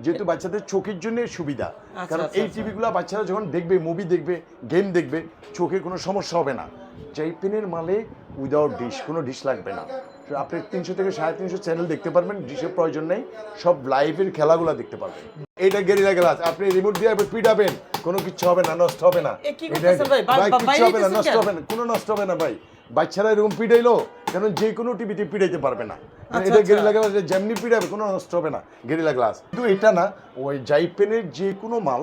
যেহেতু বাচ্চাদের চোখের জন্য সুবিধা। আচ্ছা, কারণ আচ্ছা, এই আচ্ছা। টিভিগুলো বাচ্চারা যখন দেখবে মুভি দেখবে গেম দেখবে চোখের কোনো সমস্যা হবে না। জাইপেনের মালে উইদাউট ডিশ কোনো ডিশ লাগবে না। আপনি তিনশো থেকে সাড়ে তিনশো চ্যানেল দেখতে পারবেন ডিশের প্রয়োজন নেই সব লাইভের খেলাগুলো দেখতে পারবেন। এইটা গেরিলা গ্লাস আপনি রিমোট দিয়ে এবার পিটাবেন কোনো কিছু হবে না নষ্ট হবে না। এটা- ভাই? বাইরে হবে না নষ্ট হবে না কোনো নষ্ট হবে না ভাই। বাচ্চারা এরকম পিটাইলো কারণ যে কোনো টিভিতে পিড়াইতে পারবে না। আচ্ছা, এটা আচ্ছা। গেরিলা গ্লাস যেমনি পিড়াবে কোনো নষ্ট হবে না গেরিলা গ্লাস কিন্তু এটা না ওই জাইপেনের যে কোনো মাল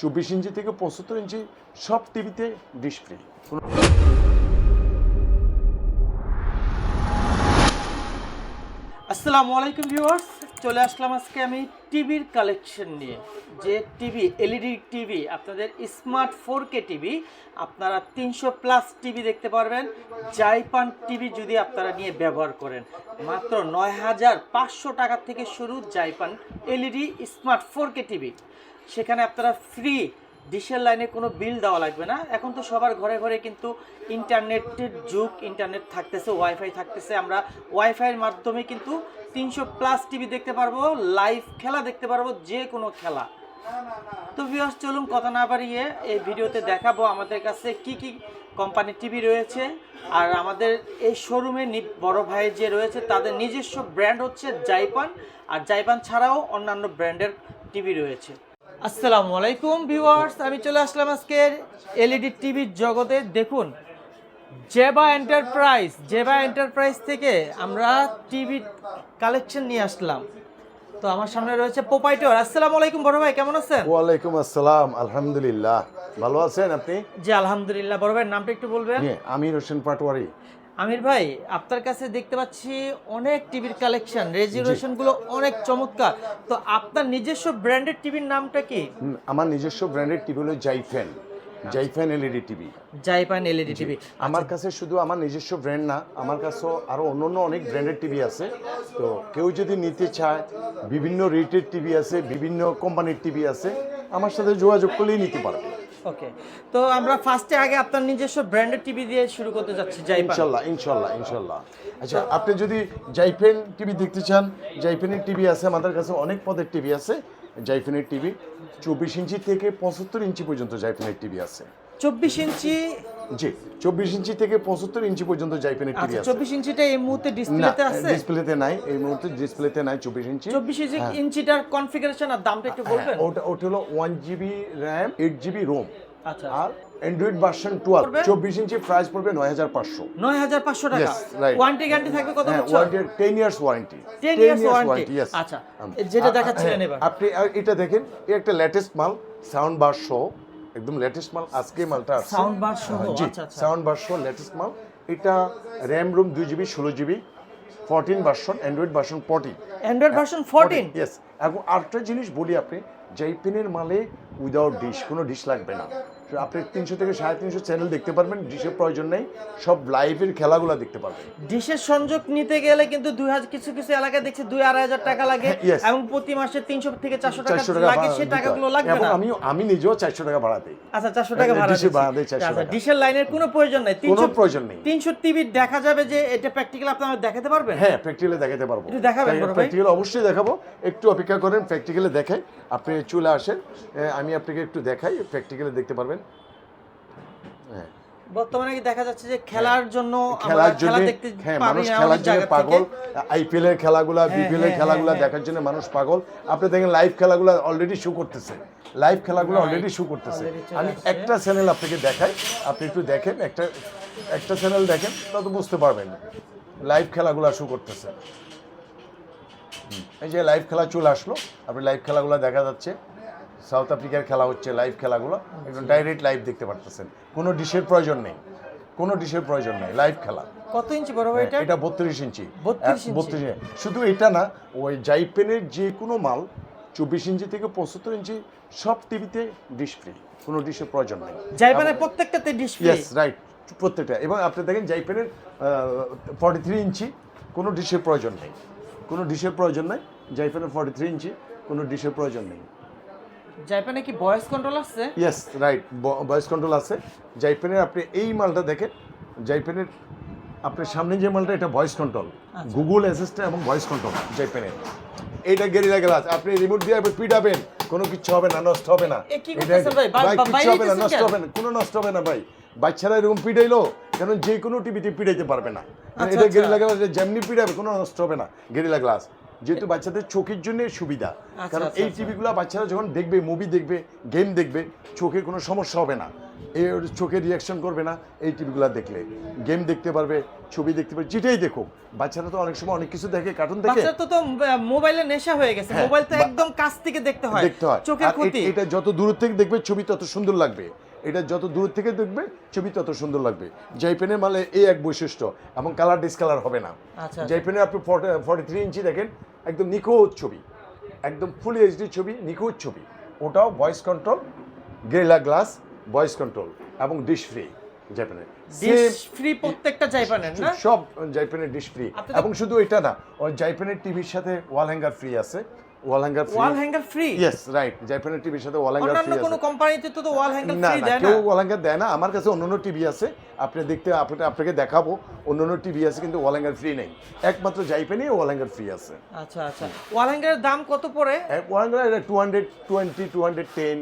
চব্বিশ ইঞ্চি থেকে পঁচাত্তর ইঞ্চি সব টিভিতে ডিসপ্লে আসসালামু আলাইকুম ভিউয়ার্স চলে আসলাম আজকে আমি টিভির কালেকশন নিয়ে। যে টিভি এলইডি টিভি, আপনাদের স্মার্ট ফোর কে টিভি, আপনারা তিনশো প্লাস টিভি দেখতে পারবেন। জাইপান টিভি যদি আপনারা নিয়ে ব্যবহার করেন। মাত্র নয় হাজার পাঁচশো টাকা থেকে শুরু জাইপান LED smart four K TV. সেখানে আপনারা ফ্রি ডিশের লাইনে কোনো বিল দেওয়া লাগবে না। এখন তো সবার ঘরে ঘরে কিন্তু ইন্টারনেটের যুগ ইন্টারনেট থাকতেছে ওয়াইফাই থাকতেছে। আমরা ওয়াইফাইয়ের মাধ্যমে কিন্তু তিনশো প্লাস টিভি দেখতে পারব লাইভ খেলা দেখতে পারব, যে কোনো খেলা। তো ভিউয়ার্স চলুন কথা না বাড়িয়ে এই ভিডিওতে দেখাবো আমাদের কাছে কি কি কোম্পানির টিভি রয়েছে আর আমাদের এই শোরুমে বড় ভাই যে রয়েছে, তাদের নিজস্ব ব্র্যান্ড হচ্ছে জাইপান আর জাইপান ছাড়াও অন্যান্য ব্র্যান্ডের টিভি রয়েছে। আসসালামু আলাইকুম ভিউয়ার্স আমি চলে আসলাম আজকের এলইডি টিভির জগতে। দেখুন জেবা এন্টারপ্রাইজ জেবা এন্টারপ্রাইজ থেকে আমরা টিভি কালেকশন নিয়ে আসলাম। তো আমার সামনে রয়েছে পোপাইটর। আসসালামু আলাইকুম বড় ভাই কেমন আছেন? ওয়ালাইকুম আসসালাম আলহামদুলিল্লাহ। ভালো আছেন আপনি? জি আলহামদুলিল্লাহ। বড় ভাইয়ের নামটা একটু বলবেন? আমির হোসেন পাটোয়ারি। আমির ভাই আপনার কাছে দেখতে পাচ্ছি অনেক টিভির কালেকশন রেজুলেশনগুলো অনেক চমৎকার। তো আপনার নিজস্ব ব্র্যান্ডের টিভির নামটা কি? আমার নিজস্ব ব্র্যান্ডের টিভি হলো জাইফেন। জাইফেন এলইডি টিভি জাইপান এলইডি টিভি আমার কাছে শুধু আমার নিজস্ব ব্র্যান্ড না আমার কাছেও আরও অন্য অন্য অনেক ব্র্যান্ডের টিভি আছে। তো কেউ যদি নিতে চায় বিভিন্ন রেটের টিভি আছে বিভিন্ন কোম্পানির টিভি আছে আমার সাথে যোগাযোগ করলেই নিতে পারবে ওকে তো আমরা ফার্স্টে আগে আপনার নিজস্ব ব্র্যান্ডের টিভি দিয়ে শুরু করতে যাচ্ছি জাইপান ইনশাল্লাহ ইনশাল্লাহ ইনশাল্লাহ। আচ্ছা আপনি যদি জাইফেন টিভি দেখতে চান জাইফেনের টিভি আছে আমাদের কাছে অনেক পদের টিভি আছে। জাইফেনের টিভি চব্বিশ ইঞ্চি থেকে পঁচাত্তর ইঞ্চি পর্যন্ত জাইফিনের টিভি আছে। চব্বিশ ইঞ্চি? জি চব্বিশ ইঞ্চি থেকে পঁচাত্তর ইঞ্চি পর্যন্ত জাইফিনের টিভি আচ্ছা আছে। চব্বিশ ইঞ্চিটা এই মুহূর্তে ডিসপ্লেতে আছে? ডিসপ্লেতে নাই এই মুহূর্তে ডিসপ্লেতে নাই চব্বিশ ইঞ্চি। চব্বিশ ইঞ্চি ইঞ্চিটার কনফিগারেশন আর দামটা একটু বলবেন? হ্যাঁ, ওটা ওটা হলো one GB RAM eight GB ROM আচ্ছা। আর অ্যান্ড্রয়েড ভার্সন টুয়েলভ পড়বে? চব্বিশ ইঞ্চি প্রাইস পড়বে নয় হাজার পাঁচশো। নয় হাজার পাঁচশো টাকা? ওয়ারেন্টি গ্যারান্টি থাকবে কত হ্যাঁ বছর? Warranty ten years warranty 10 years warranty, আচ্ছা, যেটা দেখাচ্ছিলেন এবার। হ্যাঁ, আপনি আর এটা দেখেন এই একটা লেটেস্ট মাল সাউন্ড বার সহ একদম লেটেস্ট মাল আজকে মালটা Sound bar সহ, জি আচ্ছা। সাউন্ড বার সহ লেটেস্ট মাল। এটা র্যাম রুম দুই জিবি ষোলো GB fourteen version Android version fourteen Android version fourteen yes এখন আরেকটা জিনিস বলি আপনি জাইপেনের মালে উইদাউট ডিশ কোনো ডিশ লাগবে না। আপনি তিনশো থেকে সাড়ে তিনশো চ্যানেল দেখতে পারবেন ডিশের প্রয়োজন নেই সব লাইভের খেলাগুলো দেখতে পারবেন। ডিশের সংযোগ নিতে গেলে কিন্তু দুই হাজার কিছু কিছু এলাকায় দেখছি দুই আড়াই হাজার টাকা লাগে হ্যাঁ, এবং প্রতি মাসে তিনশো থেকে চারশো টাকা চারশো টাকা লাগে সেই টাকাগুলো লাগবে না। আমি আমি নিজেও চারশো টাকা ভাড়া দিই। আচ্ছা চারশো টাকা হ্যাঁ, ভাড়া ডিশের ভাড়া। দেয় 400 আচ্ছা, টাকা। ডিশের লাইনের কোনো প্রয়োজন নেই। কোনো প্রয়োজন নেই। তিনশো টিভি দেখা যাবে যে এটা প্র্যাকটিক্যাল আপনারা দেখাতে পারবেন? হ্যাঁ প্র্যাকটিক্যালে দেখাতে পারব। একটু দেখাবেন? প্র্যাকটিক্যালে অবশ্যই দেখাবো। একটু অপেক্ষা করেন প্র্যাকটিক্যালে দেখাই আপনি চলে আসেন। আমি আপনাকে একটু দেখাই প্র্যাকটিক্যালে দেখতে পারবেন। বর্তমানে কি দেখা যাচ্ছে যে খেলার জন্য খেলার জন্য হ্যাঁ মানুষ খেলার জন্য পাগল। আইপিএল এর খেলাগুলা বিপিএল এর হ্যাঁ, খেলাগুলা হ্যাঁ, দেখার জন্য মানুষ পাগল। আপনি দেখেন লাইভ খেলাগুলা অলরেডি শো করতেছে। লাইভ খেলাগুলো অলরেডি শো করতেছে। আমি একটা চ্যানেল আপনাকে দেখাই। আপনি একটু দেখেন একটা একটা চ্যানেল দেখেন তত বুঝতে পারবেন। লাইভ খেলাগুলো শো করতেছে। এই যে লাইভ খেলা চলে আসলো। আপনি লাইভ খেলাগুলো দেখা যাচ্ছে। সাউথ আফ্রিকার খেলা হচ্ছে লাইভ খেলাগুলো। একদম ডাইরেক্ট লাইভ দেখতে পারতেছেন। কোনো ডিশের প্রয়োজন নেই। কোনো ডিশের প্রয়োজন নেই। লাইভ খেলা। কত ইঞ্চি বড় এটা? এটা বত্রিশ ইঞ্চি। 32 ইঞ্চি। বত্রিশ শুধু এটা না ওই জাইপেনের যে কোনো মাল চব্বিশ ইঞ্চি থেকে পঁচাত্তর ইঞ্চি সব টিভিতে ডিশ ফ্রি কোনো ডিশের প্রয়োজন নেই। জাইপেনের প্রত্যেকটাতে ডিসপ্লে ইয়েস রাইট প্রত্যেকটা। এবং আপনি দেখেন জাইপেনের ফর্টি থ্রি ইঞ্চি কোনো ডিশের প্রয়োজন নেই। কোনো ডিশের প্রয়োজন নেই। জাইপেনের ফর্টি থ্রি ইঞ্চি কোনো ডিশের প্রয়োজন নেই। জাইপানে কি ভয়েস কন্ট্রোল আছে? ইয়েস রাইট ভয়েস কন্ট্রোল আছে। জাইপেনের আপনি এই মালটা দেখেন জাইপেনের আপনার সামনে যে মালটা এটা ভয়েস কন্ট্রোল আচ্ছা। গুগল অ্যাসিস্ট্যান্ট এবং ভয়েস কন্ট্রোল জাইপেনের এইটা গেরিলা গ্লাস আপনি রিমোট দিয়ে আপনি পিটাবেন কোনো কিছু হবে না নষ্ট হবে না। এ কি করতেছেন ভাই? বা- হবে না নষ্ট হবে না কোনো নষ্ট হবে না ভাই। বাচ্চারা এরকম পিটাইলো কারণ যে কোনো টিভিতে পিটাইতে পারবে না। আচ্ছা, এটা আচ্ছা। গেরিলা গ্লাস যেমনি পিটাবে কোনো নষ্ট হবে না। গেরিলা গ্লাস যেহেতু বাচ্চাদের চোখের জন্য সুবিধা। আচ্ছা, কারণ আচ্ছা, এই আচ্ছা। টিভিগুলো বাচ্চারা যখন দেখবে মুভি দেখবে গেম দেখবে চোখে কোনো সমস্যা হবে না। এই চোখে রিয়াকশন করবে না এই টিভিগুলো দেখলে। গেম দেখতে পারবে ছবি দেখতে পারবে যেটাই দেখুক। বাচ্চারা তো অনেক সময় অনেক কিছু দেখে কার্টুন দেখে। তো তো মোবাইলে নেশা হয়ে গেছে। হ্যাঁ, মোবাইল তো একদম কাছ থেকে দেখতে হয়। দেখতে হয়। চোখের ক্ষতি। এটা যত দূর থেকে দেখবে ছবি তত সুন্দর লাগবে। এটা যত দূর থেকে দেখবে ছবি তত সুন্দর লাগবে। জাইপেনের মালে এই এক বৈশিষ্ট্য এবং কালার ডিসকালার হবে না। জাইপেনের আপনি ফর্টি থ্রি ইঞ্চি দেখেন একদম নিখুঁত ছবি। একদম ফুল এইচডি ছবি নিখোঁজ ছবি। ওটাও voice control gorilla glass voice control এবং ডিশ ফ্রি জাপানের ডিশ ফ্রি প্রত্যেকটা জাপানের না? সব জাপানের ডিশ ফ্রি এবং শুধু এটা না ওই জাপানের টিভির সাথে ওয়াল হ্যাঙ্গার ফ্রি আছে। Wall hanger free wall hanger free yes right জাইপেনের টিভির সাথে ওয়াল হ্যাঙ্গার ফ্রি কোনো কোম্পানিতে তো তো ওয়াল হ্যাঙ্গার ফ্রি দেয় না। কেউ ওয়াল হ্যাঙ্গার দেয় না। আমার কাছে অন্যান্য টিভি আছে। আপনি দেখতে আপনি আপনাকে দেখাবো। অন্যান্য টিভি আছে কিন্তু ওয়াল হ্যাঙ্গার ফ্রি নেই। একমাত্র জাইপেনে ওয়াল হ্যাঙ্গার ফ্রি আছে। আচ্ছা আচ্ছা। ওয়াল হ্যাঙ্গারের দাম কত পড়ে? Wall hanger two hundred twenty two hundred ten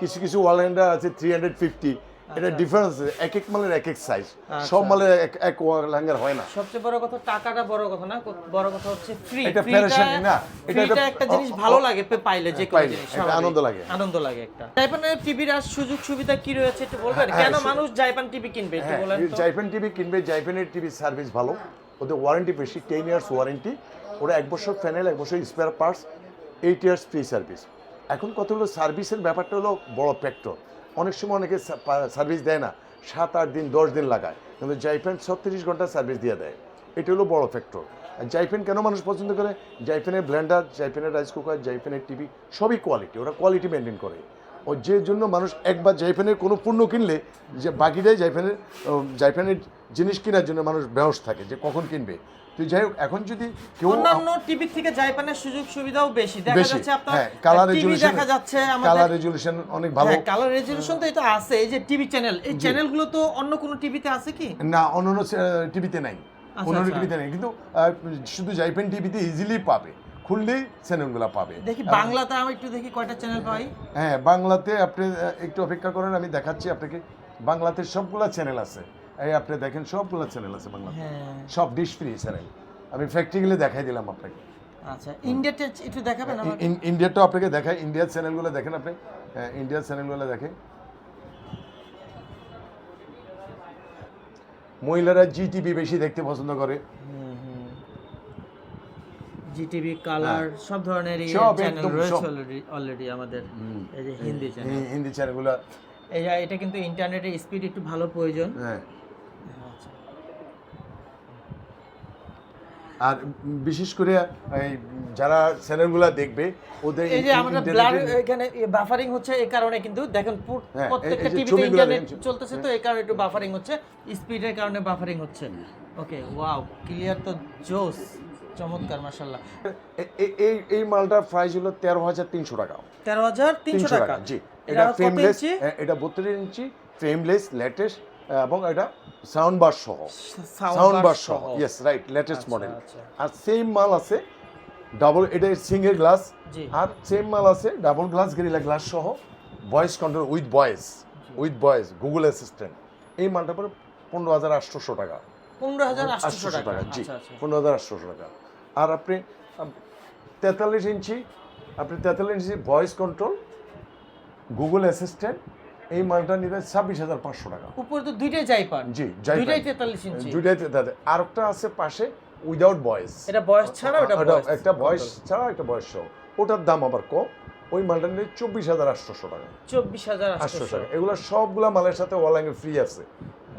কিছু কিছু ওয়াল হ্যাঙ্গার আছে থ্রি হান্ড্রেড ফিফটি এটা ডিফারেন্স এক এক মালের এক এক সাইজ সব মালের এক এক ওয়াল হয় না। সবচেয়ে বড় কথা টাকাটা বড় কথা না বড় কথা হচ্ছে ফ্রি এটা পেরেশানি না, এটা এটা একটা- জিনিস ভালো লাগে পে- পাইলে যে কোনো জিনিস স্বাভাবিক। আনন্দ লাগে। আনন্দ লাগে একটা। জাইপানের টিভির আর সুযোগ সুবিধা কি রয়েছে একটু বলবেন? হ্যাঁ, কেন মানুষ জাইপান টিভি কিনবে একটু হ্যাঁ বলেন তো। জাইপেন টিভি কিনবে জাইপেনের টিভি সার্ভিস ভালো। ওদের ওয়ারেন্টি বেশি টেন ইয়ার্স ওয়ারেন্টি ওরা এক বছর প্যানেল এক বছর spare parts eight years free service এখন কত হলো সার্ভিসের ব্যাপারটা হলো বড় ফ্যাক্টর অনেক সময় অনেকে সার্ভিস দেয় না, সাত আট দিন, দশ দিন লাগায়। কিন্তু জাইফেন ছত্রিশ ঘণ্টা সার্ভিস দিয়ে দেয়। এটা হলো বড় ফ্যাক্টর আর জাইফেন কেন মানুষ পছন্দ করে? জাইফেনের ব্লেন্ডার জাইফেনের রাইস কুকার জাইফেনের টিভি সবই কোয়ালিটি ওরা কোয়ালিটি মেনটেন করে। ও যে জন্য মানুষ একবার জাইফেনের কোনো পণ্য কিনলে যে বাকিটাই জাইফেনের জাইফেনের জিনিস কেনার জন্য মানুষ বেহস থাকে যে কখন কিনবে। তো যাই হোক এখন যদি কেউ অন্যান্য টিভি থেকে জাইপানের সুযোগ সুবিধাও বেশি। দেখা যাচ্ছে আপনার হ্যাঁ কালার টিভি রেজুলেশন দেখা যাচ্ছে কালার রেজুলেশন অনেক ভালো। হ্যাঁ কালার রেজলিউশন তো এটা আছে এই যে টিভি চ্যানেল এই চ্যানেলগুলো তো অন্য কোনো টিভিতে আছে কি? না অন্যান্য টিভিতে নাই। অন্যান্য আচ্ছা। টিভিতে নেই। কিন্তু শুধু জাইপেন টিভিতে ইজিলি পাবে। খুললেই চ্যানেলগুলো পাবে। দেখি বাংলাতে আমি একটু দেখি কয়টা চ্যানেল পাই। হ্যাঁ বাংলাতে আপনি একটু অপেক্ষা করেন আমি দেখাচ্ছি আপনাকে। বাংলাতে সবগুলা চ্যানেল আছে। এই আপনি দেখেন সবগুলা চ্যানেল আছে বাংলাতে। হ্যাঁ। সব ডিশ ফ্রি চ্যানেল। আমি প্র্যাকটিক্যালি দেখাই দিলাম আপনাকে। আচ্ছা ইন্ডিয়াতে একটু দেখাবেন আমাকে? ইন- আপনাকে দেখাই ইন্ডিয়ার চ্যানেলগুলো দেখেন আপনি। হ্যাঁ, ইন্ডিয়ার চ্যানেলগুলো দেখেন। মহিলারা জি টিভি বেশি দেখতে পছন্দ করে। জিটিভি কালার সব ধরনেরই সব চ্যানেল একদম রয়েছে অলরেডি অলরেডি আমাদের এই যে হিন্দি চ্যানেল হিন্দি চ্যানেলগুলো এই এটা কিন্তু ইন্টারনেটের স্পিড একটু ভালো প্রয়োজন। হ্যাঁ। আচ্ছা। আর বিশেষ করে এই যারা চ্যানেলগুলো দেখবে ওদের এই যে আমাদের ব্লার এখানে বাফারিং হচ্ছে এই কারণে কিন্তু দেখেন হ্যাঁ, এই- প্রত্যেকটা টিভিতে ইন্টারনেট চলতেছে তো এই কারণে একটু বাফারিং হচ্ছে স্পিডের কারণে বাফারিং হচ্ছে। ওকে ওয়াও ক্লিয়ার তো জোস চমৎকার এ- এই এই মালটার প্রাইস হলো তেরো হাজার তিনশো টাকা। তেরো হাজার তিনশো টাকা। জি। এটা ফ্রেমলেস এটা বত্রিশ ইঞ্চি ফ্রেমলেস লেটেস্ট এবং এটা সাউন্ড বার সহ। সাউন্ড বার সহ। Yes right latest model. আর সেম মাল আছে ডাবল এটা সিঙ্গেল গ্লাস আর সেম মাল আছে ডাবল গ্লাস গেরিলা গ্লাস সহ। Voice control with voice with voice Google assistant এই মালটা পরে পনেরো হাজার আটশোশো টাকা। পনেরো হাজার আটশোশো টাকা। টাকা জি আচ্ছা আচ্ছা। পনেরো হাজার আটশোশো টাকা। আর আপনি তেতাল্লিশ ইঞ্চি আপনি তেতাল্লিশ inch voice control Google assistant এই মালটা নেবেন ছাব্বিশ হাজার পাঁচশো টাকা। উপরে তো দুইটাই যাই পান জি যাই দুইটাই তেতাল্লিশ ইঞ্চি। দুইটাই তেতাল্লিশ। আর একটা আছে পাশে উইদাউট ভয়েস এটা বয়স ছাড়া ওটা একটা ভয়েস ছাড়া একটা ভয়েস সহ ওটার দাম আবার কম। ওই মালটা নিলে চব্বিশ হাজার আটশোশো টাকা। চব্বিশ হাজার আটশো আটশো টাকা। এগুলো সবগুলা মালের সাথে ওয়াল ফ্রি আছে।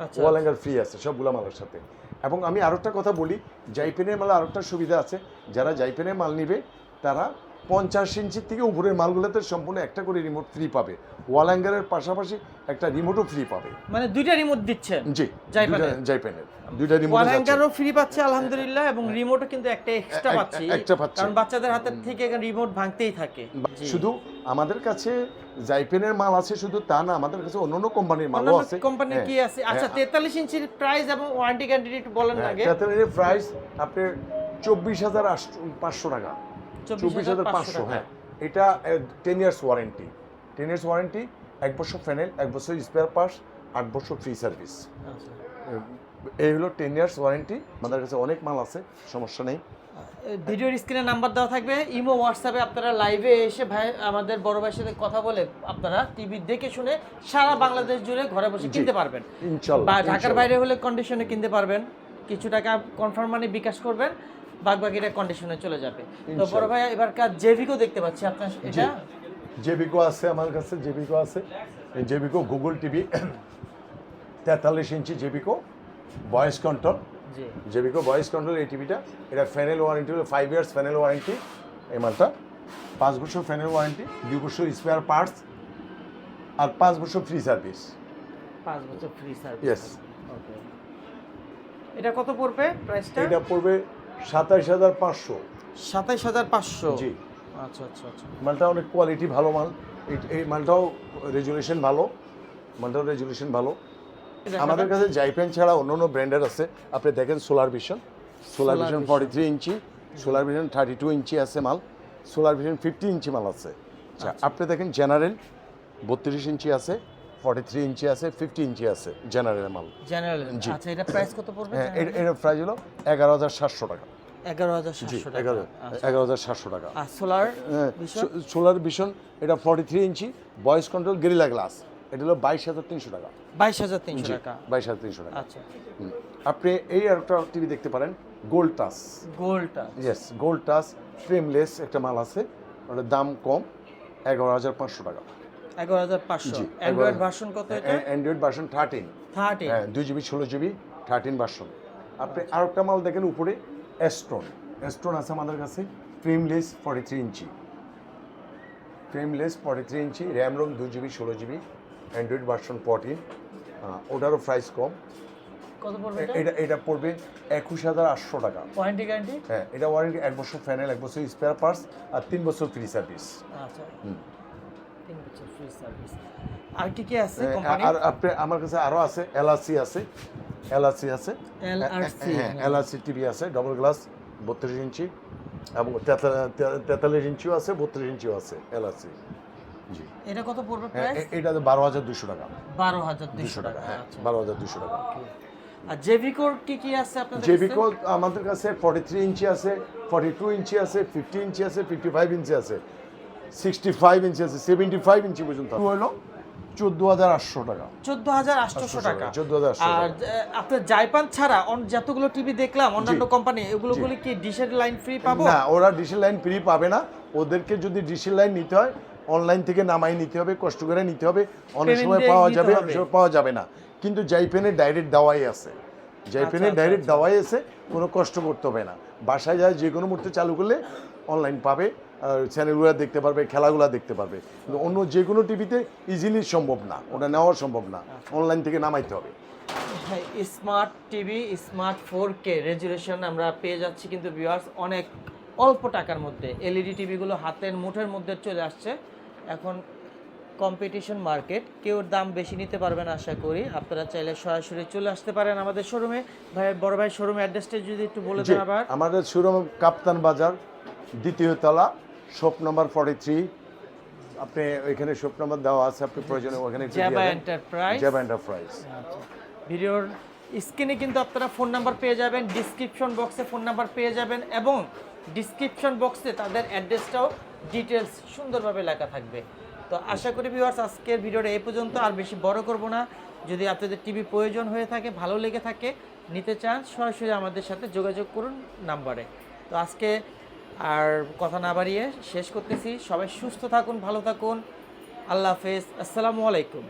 আচ্ছা ওয়াল হ্যাঙ্গার ফ্রি আছে সবগুলা মালের সাথে। এবং আমি আরও একটা কথা বলি জাইপেনের মালে আরও একটা সুবিধা আছে। যারা জাইপেনের মাল নিবে, তারা পঞ্চাশ ইঞ্চির থেকে উপরের মালগুলোতে সম্পূর্ণ একটা করে রিমোট ফ্রি পাবে। ওয়াল হ্যাঙ্গারের পাশাপাশি একটা রিমোটও ফ্রি পাবে। মানে দুইটা রিমোট দিচ্ছে জি? দুইটা- জাইপানের দুইটা রিমোট ওয়াল ফ্রি পাচ্ছে আলহামদুলিল্লাহ এবং রিমোটও কিন্তু একটা এক্সট্রা এক- পাচ্ছি। একটা পাচ্ছি। কারণ বাচ্চাদের হাতের থেকে রিমোট ভাঙতেই থাকে। শুধু আমাদের কাছে জাইপেনের মাল আছে শুধু তা না আমাদের কাছে অন্য অন্য কোম্পানির মালও আছে। কোম্পানির হ্যাঁ, কি আছে? আচ্ছা হ্যাঁ, তেতাল্লিশ ইঞ্চির প্রাইস এবং ওয়ারেন্টি গ্যারান্টি একটু বলেন হ্যাঁ, আগে। তেতাল্লিশের প্রাইস আপনার চব্বিশ হাজার পাঁচশো টাকা। চব্বিশ হাজার পাঁচশো হ্যাঁ। এটা ten years warranty ten years warranty এক বছর ফ্যানেল এক বছর স্পেয়ার পার্টস আট বছর ফ্রি সার্ভিস আচ্ছা। এই হলো টেন ইয়ার্স ওয়ারেন্টি আমাদের কাছে অনেক মাল আছে সমস্যা নেই। ভিডিওর স্ক্রিনে নাম্বার দেওয়া থাকবে। ইমো হোয়াটসঅ্যাপে আপনারা লাইভে এসে ভাই আমাদের বড় ভাইয়ের সাথে কথা বলে আপনারা টিভি দেখে শুনে সারা বাংলাদেশ জুড়ে ঘরে বসে কিনতে পারবেন। বা ঢাকার বাইরে হলে কন্ডিশনে কিনতে পারবেন। কিছু টাকা কনফার্ম মানি বিকাশ করবেন। বাকিটা কন্ডিশনে চলে যাবে। তো বড়। ভাই এবারকার জেভিকো দেখতে পাচ্ছি আপনার এটা? জেবিকো আছে আমার কাছে জেবিকো আছে। জেবিকো গুগল টিভি তেতাল্লিশ ইঞ্চি জেবিকো ভয়েস কন্ট্রোল জি। জেবিকো ভয়েস কন্ট্রোল এই টিভিটা এটা panel warranty five years panel warranty এই মালটা। পাঁচ বছর ফ্যানেল ওয়ারেন্টি দুই বছর স্পেয়ার পার্টস আর পাঁচ বছর ফ্রি সার্ভিস পাঁচ বছর ফ্রি সার্ভিস. ওকে এটা কত পড়বে প্রাইসটা এটা পড়বে সাতাইশ হাজার পাঁচশো। সাতাইশ হাজার পাঁচশো? জি। আচ্ছা আচ্ছা আচ্ছা। মালটা অনেক কোয়ালিটি ভালো মাল। এই- এই মালটাও রেজুলেশন ভালো। মালটাও রেজুলেশন ভালো। আমাদের কাছে জাইপেন ছাড়া অন্য অন্য ব্র্যান্ডের আছে। আপনি দেখেন solar vision solar vision forty three inch. Solar vision thirty two inch আছে মাল। সোলার ভিশন ফিফটি ইঞ্চি মাল আছে। আচ্ছা আপনি দেখেন জেনারেল বত্রিশ ইঞ্চি আছে। ফর্টি থ্রি ইঞ্চি আছে ফিফটি ইঞ্চি আছে জেনারেল মাল। জেনারেল। আচ্ছা এটা প্রাইস কত পড়বে হ্যাঁ এর প্রাইস হলো এগারো হাজার সাতশো টাকা। এগারো হাজার জি সাতশো টাকা। এগারো আচ্ছা। টাকা। আর সোলার সোলার ভিশন এটা forty three inch voice control gorilla glass এটা হলো বাইশ হাজার তিনশো টাকা। বাইশ হাজার তিনশো জি টাকা। বাইশ হাজার তিনশো টাকা। আচ্ছা। আপনি এই একটা টিভি দেখতে পারেন গোল্ড টাচ গোল্ডটা ইয়েস গোল্ড টাচ ফ্রেমলেস একটা মাল আছে ওটার দাম কম এগারো হাজার পাঁচশো টাকা। এগারো হাজার পাঁচশো। অ্যান্ড্রয়েড ভার্সন কত এটা? অ্যান্ড্রয়েড ভার্সন থার্টিন থার্টি হ্যাঁ দুই জিবি ষোলো জিবি থার্টিন ভার্সন আপনি আর একটা মাল দেখেন উপরে অ্যাস্ট্রন অ্যাস্ট্রন আছে আমাদের কাছে frameless forty three inch. Frameless forty three inch RAM ROM দুই জিবি ষোলো জিবি অ্যান্ড্রয়েড ভার্সন ফোরটিন ওটারও প্রাইস কম। কত পড়বে এটা? এটা পড়বে একুশ হাজার আটশো টাকা। ওয়ারেন্টি গ্যারান্টি হ্যাঁ এটা ওয়ারেন্টি এক বছর ফ্যানেল এক বছর স্পেয়ার পার্টস আর তিন বছর ফ্রি সার্ভিস আচ্ছা। তিন বছর ফ্রি সার্ভিস আর কি কি আছে হ্যাঁ, কোম্পানি আর আপনি আমার কাছে আরও আছে এলআরসি আছে এলআরসি আছে হ্যাঁ এলআরসি টিভি আছে ডবল গ্লাস বত্রিশ ইঞ্চি এবং তেতাল্লিশ ইঞ্চিও আছে বত্রিশ ইঞ্চিও আছে এলআরসি জি। এটা কত পড়বে হ্যাঁ প্রাইস এটা বারো হাজার দুশো টাকা। বারো হাজার দুশো টাকা হ্যাঁ আচ্ছা। বারো হাজার দুশো টাকা। আর জেভিকোর কি কি আছে আপনাদের জেবিকো আমাদের কাছে ফর্টি থ্রি ইঞ্চি আছে ফর্টি টু ইঞ্চি আছে ফিফটি ইঞ্চি আছে ফিফটি ফাইভ ইঞ্চি আছে। সিক্সটি ফাইভ ইঞ্চি আছে সেভেন্টি ফাইভ ইঞ্চি পর্যন্ত হলো চোদ্দ হাজার আটশো টাকা। চোদ্দ হাজার আটশোশো টাকা। চোদ্দ হাজার আর আপনার জাইপান ছাড়া অন- যতগুলো টিভি দেখলাম অন্যান্য কোম্পানি এগুলোগুলি কি ডিশের লাইন ফ্রি পাবো? না ওরা ডিসেল লাইন ফ্রি পাবে না। ওদেরকে যদি ডিসেল লাইন নিতে হয় অনলাইন থেকে নামাই নিতে হবে কষ্ট করে নিতে হবে অনেক সময় পাওয়া যাবে অনেক সময় পাওয়া যাবে না। কিন্তু জাইপেনের ডাইরেক্ট দেওয়াই আছে। জাইপেনের আচ্ছা, ডাইরেক্ট দেওয়াই আছে কোনো কষ্ট করতে হবে না। বাসায় যায় যে কোনো মুহূর্তে চালু করলে অনলাইন পাবে। চ্যানেলগুলো দেখতে পারবে খেলাগুলো দেখতে পারবে। কিন্তু অন্য যে কোনো টিভিতে ইজিলি সম্ভব না ওটা নেওয়া সম্ভব না। অনলাইন থেকে নামাইতে হবে। Smart TV smart four K resolution আমরা পেয়ে যাচ্ছি কিন্তু ভিউয়ার্স অনেক অল্প টাকার মধ্যে। এলইডি টিভিগুলো হাতের মুঠের মধ্যে চলে আসছে। এখন কম্পিটিশন মার্কেট কেউ দাম বেশি নিতে পারবেন আশা করি। আপনারা চাইলে সরাসরি চলে আসতে পারেন আমাদের শোরুমে ভাই বড় ভাই শোরুম অ্যাড্রেসটা যদি একটু বলে দেন আবার। আমাদের শোরুম কাপ্তান বাজার দ্বিতীয় তলা শপ নাম্বার ফর্টি থ্রি আপনি ওইখানে শপ নাম্বার দেওয়া আছে আপনি প্রয়োজনে ওখানে জ্যাবা দেন। এন্টারপ্রাইজ জ্যাবা এন্টারপ্রাইজ আচ্ছা। ভিডিওর স্ক্রিনে কিন্তু আপনারা ফোন নাম্বার পেয়ে যাবেন ডিসক্রিপশন বক্সে ফোন নাম্বার পেয়ে যাবেন এবং ডিসক্রিপশন বক্সে তাদের অ্যাড্রেসটাও ডিটেলস সুন্দরভাবে লেখা থাকবে। তো আশা করি ভিউয়ার্স আজকের ভিডিওটা এই পর্যন্ত আর বেশি বড় করব না। যদি আপনাদের টিভি প্রয়োজন হয়ে থাকে ভালো লেগে থাকে নিতে চান সরাসরি আমাদের সাথে যোগাযোগ করুন নাম্বারে। তো আজকে আর কথা না বাড়িয়ে শেষ করতেছি। সবাই সুস্থ থাকুন, ভালো থাকুন। আল্লাহ হাফেজ। আসসালামু আলাইকুম।